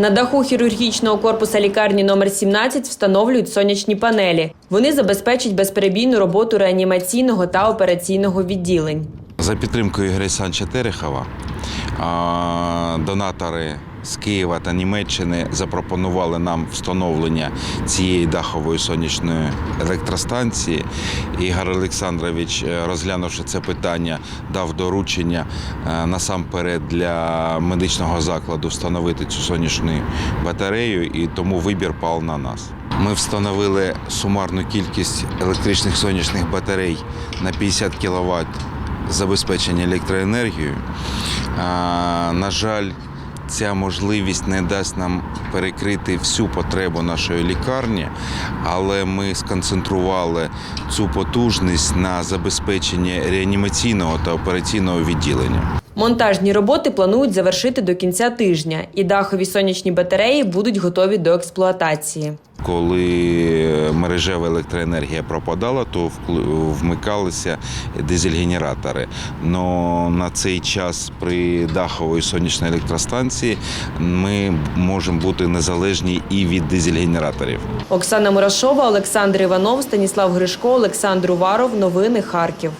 На даху хірургічного корпуса лікарні номер 17 встановлюють сонячні панелі. Вони забезпечать безперебійну роботу реанімаційного та операційного відділень. За підтримкою Грейсан Санча Терехова а, донатори з Києва та Німеччини запропонували нам встановлення цієї дахової сонячної електростанції. Ігор Олександрович, е, розглянувши це питання, дав доручення е, насамперед для медичного закладу встановити цю сонячну батарею, і тому вибір пав на нас. Ми встановили сумарну кількість електричних сонячних батарей на 50 кВт забезпечення електроенергією. На жаль, ця можливість не дасть нам перекрити всю потребу нашої лікарні, але ми сконцентрували цю потужність на забезпеченні реанімаційного та операційного відділення. Монтажні роботи планують завершити до кінця тижня, і дахові сонячні батареї будуть готові до експлуатації. Коли мережева електроенергія пропадала, то вмикалися дизель-генератори. Но на цей час при даховій сонячній електростанції ми можемо бути незалежні і від дизель-генераторів. Оксана Мурашова, Олександр Іванов, Станіслав Гришко, Олександр Уваров. Новини Харків.